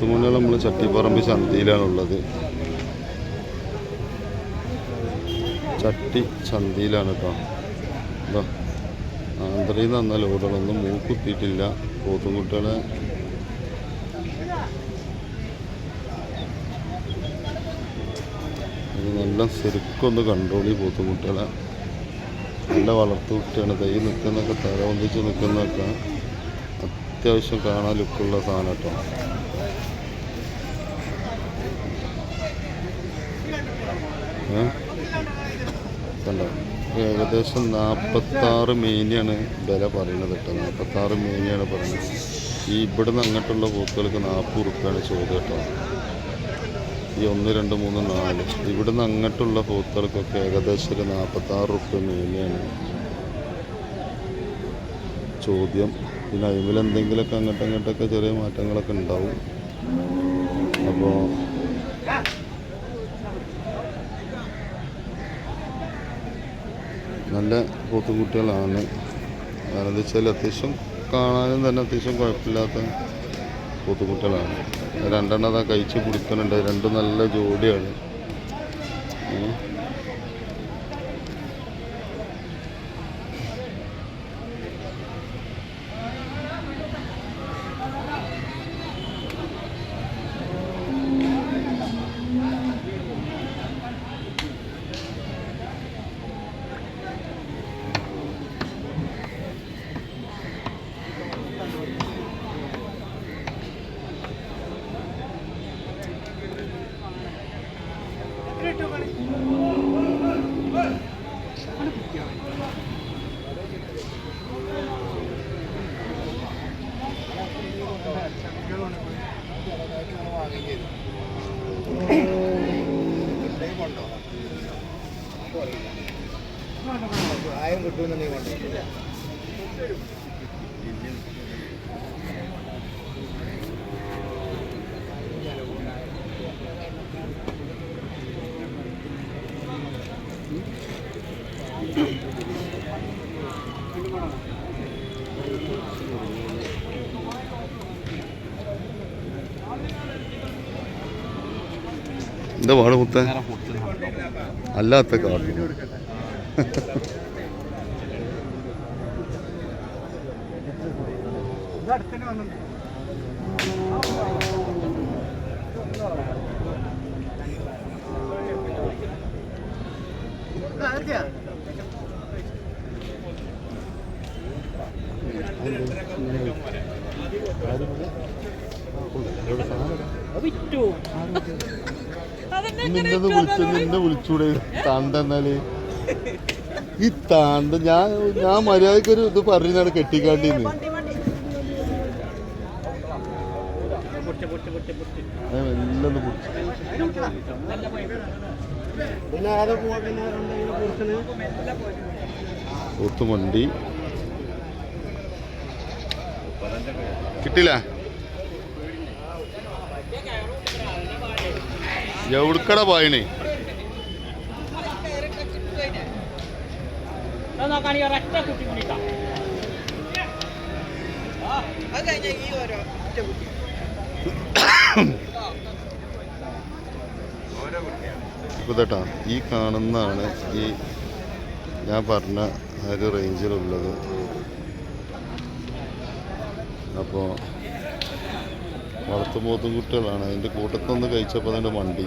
പോത്തുമുന്നൽ നമ്മൾ ചട്ടിപ്പറമ്പ് ചന്തയിലാണുള്ളത്. ചട്ടി ചന്തയിലാണ് കേട്ടോ എന്താ ആന്ധ്രയിൽ നിന്ന് വന്ന ലോഡുകളൊന്നും മൂക്കുത്തിയിട്ടില്ല പോത്തുംകുട്ടികളെ നല്ല ശരിക്കൊന്ന് കൺട്രോൾ ചെയ്യും പോത്തുംകുട്ടികളെ നല്ല വളർത്തു കുട്ടിയാണ്. തൈ നിൽക്കുന്നൊക്കെ തല ഒന്നിച്ച് നിൽക്കുന്നൊക്കെ അത്യാവശ്യം കാണാൻ ലുക്കുള്ള സാധനം കേട്ടോ കണ്ടോ? ഏകദേശം നാൽപ്പത്താറ് മേനിയാണ് വില പറയുന്നത് കേട്ടോ. നാൽപ്പത്താറ് മേനിയാണ് പറയുന്നത്. ഈ ഇവിടുന്ന് അങ്ങോട്ടുള്ള പൂക്കൾക്ക് നാൽപ്പത് റുപ്യാണ് ചോദ്യം കേട്ടോ. ഈ ഒന്ന് രണ്ട് മൂന്ന് നാല്. ഇവിടുന്ന് അങ്ങോട്ടുള്ള പൂക്കൾക്കൊക്കെ ഏകദേശം ഒരു നാൽപ്പത്താറ് റുപ്യ മേനിയാണ് ചോദ്യം. പിന്നെ അതിൽ എന്തെങ്കിലുമൊക്കെ അങ്ങോട്ടും ഇങ്ങോട്ടൊക്കെ ചെറിയ മാറ്റങ്ങളൊക്കെ ഉണ്ടാവും. അപ്പോൾ നല്ല പോത്തുകുട്ടികളാണ് കാരണം എന്താ വെച്ചാൽ അത്യാവശ്യം കാണാനും തന്നെ അത്യാവശ്യം കുഴപ്പമില്ലാത്ത പോത്തുകുട്ടികളാണ് രണ്ടെണ്ണം അതാ കഴിച്ച് കുടിക്കുന്നുണ്ട് രണ്ടും നല്ല ജോഡിയാണ്. ആയം നീ കൊണ്ടോ എന്താ പാട് മുത്ത? അല്ലാത്ത കാട്ടു നിന്നത് വിളിച്ചു നിന്നെ വിളിച്ചൂടെ താണ്ട എന്നാൽ ഈ താണ്ട ഞാൻ ഞാൻ മര്യാദയ്ക്ക് ഒരു ഇത് പറഞ്ഞാണ് കെട്ടിക്കാണ്ടിന്ന് എല്ലാം പിടിച്ചു പുരുഷന്? ഒത്തുമണ്ടി കിട്ടില്ല എവിടുക്കട പോയണേ? ട്ടാ ഈ കാണുന്നതാണ് ഈ ഞാൻ പറഞ്ഞ ആ ഒരു റേഞ്ചിലുള്ളത് അപ്പോൾ വളർത്തുപോത്തും കുട്ടികളാണ്. അതിന്റെ കൂട്ടത്തൊന്ന് കഴിച്ചപ്പോൾ അതിന്റെ.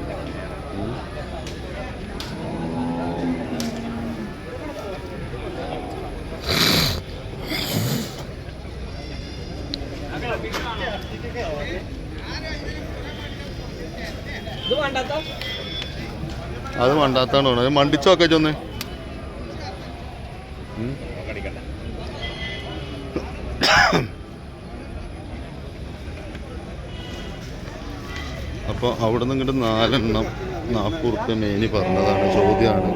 ഇത് അത് മണ്ടാത്താണ് അത് മണ്ടിച്ചോക്കെ ചൊന്ന്? അപ്പോൾ അവിടെ നിന്ന് ഇങ്ങോട്ട് നാലെണ്ണം നാൽപ്പത് റുപ്യ മേനി പറഞ്ഞതാണ് ചോദ്യമാണ്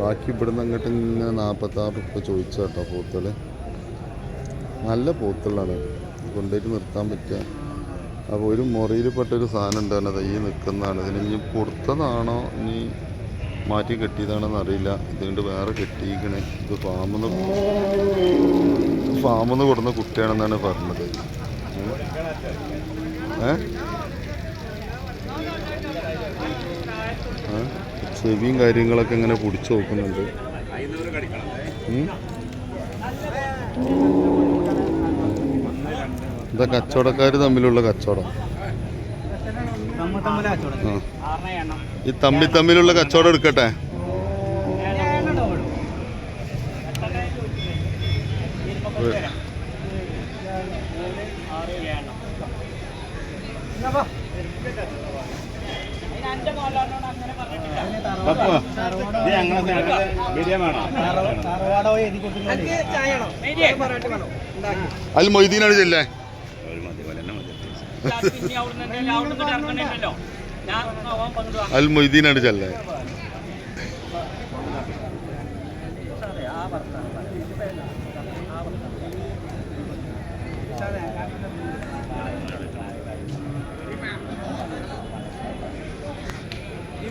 ബാക്കി ഇവിടുന്ന് അങ്ങോട്ട് ഇങ്ങനെ നാൽപ്പത്താറ് റുപ്യ ചോദിച്ചു കേട്ടോ പോത്തൽ നല്ല പോത്തലാണ്. കൊണ്ടുപോയിട്ട് നിർത്താൻ പറ്റുക അപ്പോൾ ഒരു മുറിയിൽപ്പെട്ടൊരു സാധനം ഉണ്ടായിരുന്നു അത് ഈ നിൽക്കുന്നതാണ് ഇതിന് ഇനി കൊടുത്തതാണോ ഇനി മാറ്റി കെട്ടിയതാണെന്ന് അറിയില്ല. ഇതുകൊണ്ട് വേറെ കെട്ടിയിരിക്കണേ. ഇത് ഫാമെന്ന് ഫാമെന്ന് കൊടുന്ന കുട്ടിയാണെന്നാണ് പറഞ്ഞത്. ഉം. ഏ ഏ? ചെവിയും കാര്യങ്ങളൊക്കെ ഇങ്ങനെ പിടിച്ചു നോക്കുന്നുണ്ട്. എന്താ കച്ചവടക്കാർ തമ്മിലുള്ള കച്ചവടം. ഈ തമ്മി തമ്മിലുള്ള കച്ചവടം എടുക്കട്ടെ. എന്റെ അതിൽ മൊയ്തീനാണ് ചെല്ലേ. അൽ മൊയ്തീനാണ് ചെല്ലേ ആദ്യം ചിലപ്പോൾ അറുപതിനായിരം ചോദിച്ചു അത് ശരി അറുപതിനായിരം ചോദിച്ചു അതല്ല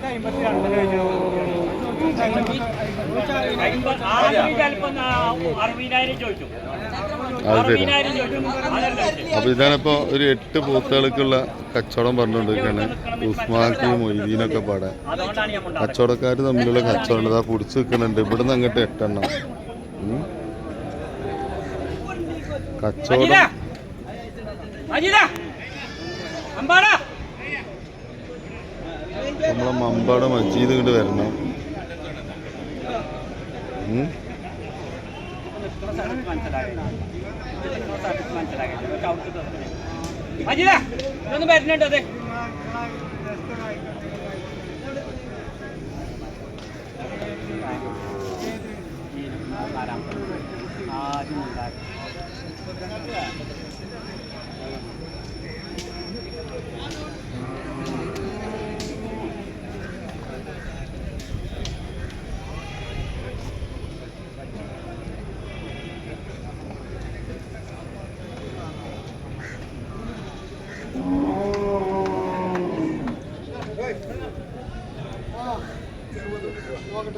അപ്പൊ ഇതാണിപ്പോ ഒരു എട്ട് പോത്തുകൾക്കുള്ള കച്ചവടം പറഞ്ഞുകൊണ്ടിരിക്കുകയാണ്. ഉസ്മാക്ക് മൊയ്തീനൊക്കെ പാടാൻ കച്ചവടക്കാര് കച്ചവടക്കാർ തമ്മിലുള്ള കച്ചവടം ഇതാ പിടിച്ചു നിൽക്കുന്നുണ്ട്. ഇവിടുന്ന് അങ്ങോട്ട് എട്ടെണ്ണം. കച്ചവടം. അമ്പാടാ. നമ്മളെ മമ്പാട് മജീദ് ഇങ്ങോട്ട് വരണം. ഉം. അജിത ഇതൊന്നും വരുന്നുണ്ട്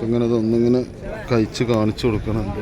ഇങ്ങനെ ഇതൊന്നിങ്ങനെ കഴിച്ച് കാണിച്ചു കൊടുക്കണുണ്ട്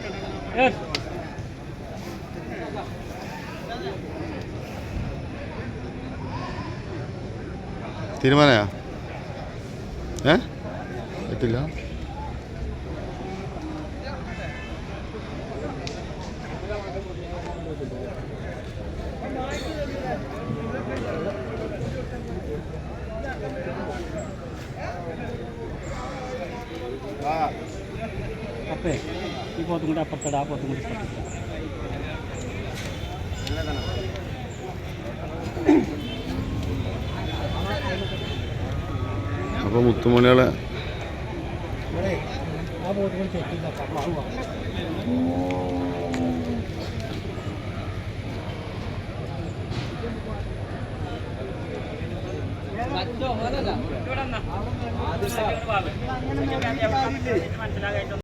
തീരുമാനമാ ഏ? എത്തില്ല അപ്പേ. ഈ പോത്തും കൂടി അപ്പുറത്തിടാ ആ പോത്തും കൂടി. അപ്പോൾ മുത്തുമണികളെ മനസ്സിലാകായിട്ട്